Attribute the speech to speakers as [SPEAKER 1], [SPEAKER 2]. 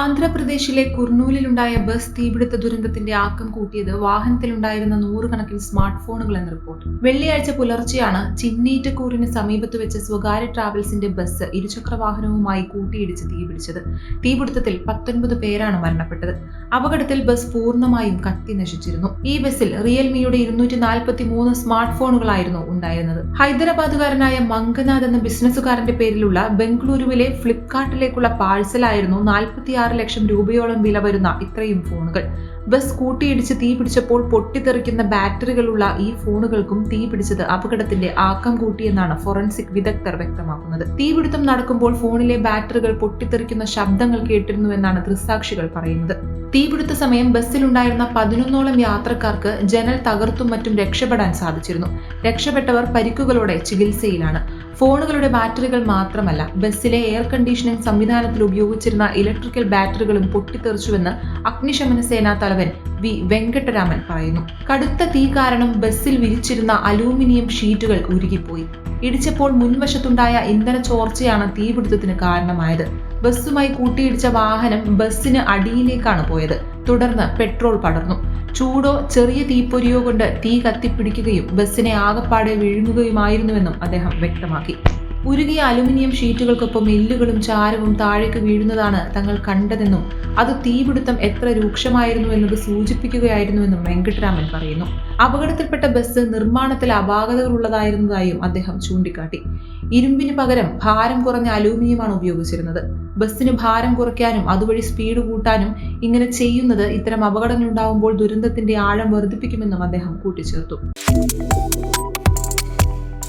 [SPEAKER 1] ആന്ധ്രാപ്രദേശിലെ കുർണൂലിലുണ്ടായ ബസ് തീപിടുത്ത ദുരന്തത്തിന്റെ ആക്കം കൂട്ടിയത് വാഹനത്തിലുണ്ടായിരുന്ന നൂറുകണക്കിന് സ്മാർട്ട് എന്ന റിപ്പോർട്ട്. വെള്ളിയാഴ്ച പുലർച്ചെയാണ് ചിന്നീറ്റക്കൂറിന് സമീപത്ത് വെച്ച സ്വകാര്യ ട്രാവൽസിന്റെ ബസ് ഇരുചക്ര വാഹനവുമായി കൂട്ടിയിടിച്ച് തീപിടിച്ചത്. തീപിടുത്തത്തിൽ പത്തൊൻപത് പേരാണ് മരണപ്പെട്ടത്. അപകടത്തിൽ ബസ് പൂർണമായും കത്തി നശിച്ചിരുന്നു. ഈ ബസ്സിൽ റിയൽമിയുടെ ഇരുന്നൂറ്റി നാൽപ്പത്തി മൂന്ന് സ്മാർട്ട് ഫോണുകളായിരുന്നു ഉണ്ടായിരുന്നത്. ഹൈദരാബാദുകാരനായ മംഗനാഥ് എന്ന ബിസിനസ്സുകാരന്റെ പേരിലുള്ള ബംഗളൂരുവിലെ ഫ്ലിപ്കാർട്ടിലേക്കുള്ള പാഴ്സലായിരുന്നു നാൽപ്പത്തിയാറ് ലക്ഷം രൂപയോളം വില വരുന്ന ഇത്രയും ഫോണുകൾ. ബസ് കൂട്ടിയിടിച്ച് തീ പിടിച്ചപ്പോൾ പൊട്ടിത്തെറിക്കുന്ന ബാറ്ററികളുള്ള ഈ ഫോണുകൾക്കും തീ പിടിച്ചത് അപകടത്തിന്റെ ആക്കം കൂട്ടിയെന്നാണ് ഫോറൻസിക് വിദഗ്ധർ വ്യക്തമാക്കുന്നത്. തീപിടുത്തം നടക്കുമ്പോൾ ഫോണിലെ ബാറ്ററികൾ പൊട്ടിത്തെറിക്കുന്ന ശബ്ദങ്ങൾ കേട്ടിരുന്നുവെന്നാണ് ദൃസാക്ഷികൾ പറയുന്നത്. തീപിടുത്ത സമയം ബസ്സിലുണ്ടായിരുന്ന പതിനൊന്നോളം യാത്രക്കാർക്ക് ജനൽ തകർത്തും മറ്റും രക്ഷപ്പെടാൻ സാധിച്ചിരുന്നു. രക്ഷപ്പെട്ടവർ പരിക്കുകളോടെ ചികിത്സയിലാണ്. ഫോണുകളുടെ ബാറ്ററികൾ മാത്രമല്ല ബസ്സിലെ എയർ കണ്ടീഷനിംഗ് സംവിധാനത്തിൽ ഉപയോഗിച്ചിരുന്ന ഇലക്ട്രിക്കൽ ബാറ്ററികളും പൊട്ടിത്തെറിച്ചുവെന്ന് അഗ്നിശമന സേനാ തലവൻ വി വെങ്കട്ടരാമൻ പറയുന്നു. കടുത്ത തീ കാരണം ബസ്സിൽ വിരിച്ചിരുന്ന അലൂമിനിയം ഷീറ്റുകൾ ഉരുകിപ്പോയി. ഇടിച്ചപ്പോൾ മുൻവശത്തുണ്ടായ ഇന്ധന ചോർച്ചയാണ് തീപിടുത്തത്തിന് കാരണമായത്. ബസ്സുമായി കൂട്ടിയിടിച്ച വാഹനം ബസ്സിന് അടിയിലേക്കാണ് പോയത്. തുടർന്ന് പെട്രോൾ പടർന്നു. ചൂടോ ചെറിയ തീപ്പൊരിയോ കൊണ്ട് തീ കത്തിപ്പിടിക്കുകയും ബസ്സിനെ ആകപ്പാടെ വിഴുങ്ങുകയുമായിരുന്നുവെന്നും അദ്ദേഹം വ്യക്തമാക്കി. ഉരുകിയ അലുമിനിയം ഷീറ്റുകൾക്കൊപ്പം എല്ലുകളും ചാരവും താഴേക്ക് വീഴുന്നതാണ് തങ്ങൾ കണ്ടതെന്നും അത് തീപിടുത്തം എത്ര രൂക്ഷമായിരുന്നു എന്നത് സൂചിപ്പിക്കുകയായിരുന്നുവെന്നും വെങ്കട്ടരാമൻ പറയുന്നു. അപകടത്തിൽപ്പെട്ട ബസ് നിർമ്മാണത്തിൽ അപാകതകളുള്ളതായിരുന്നതായും അദ്ദേഹം ചൂണ്ടിക്കാട്ടി. ഇരുമ്പിന് പകരം ഭാരം കുറഞ്ഞ അലൂമിനിയമാണ് ഉപയോഗിച്ചിരുന്നത്. ബസ്സിന് ഭാരം കുറയ്ക്കാനും അതുവഴി സ്പീഡ് കൂട്ടാനും ഇങ്ങനെ ചെയ്യുന്നത് ഇത്തരം അപകടങ്ങൾ ഉണ്ടാവുമ്പോൾ ദുരന്തത്തിന്റെ ആഴം വർദ്ധിപ്പിക്കുമെന്നും അദ്ദേഹം കൂട്ടിച്ചേർത്തു.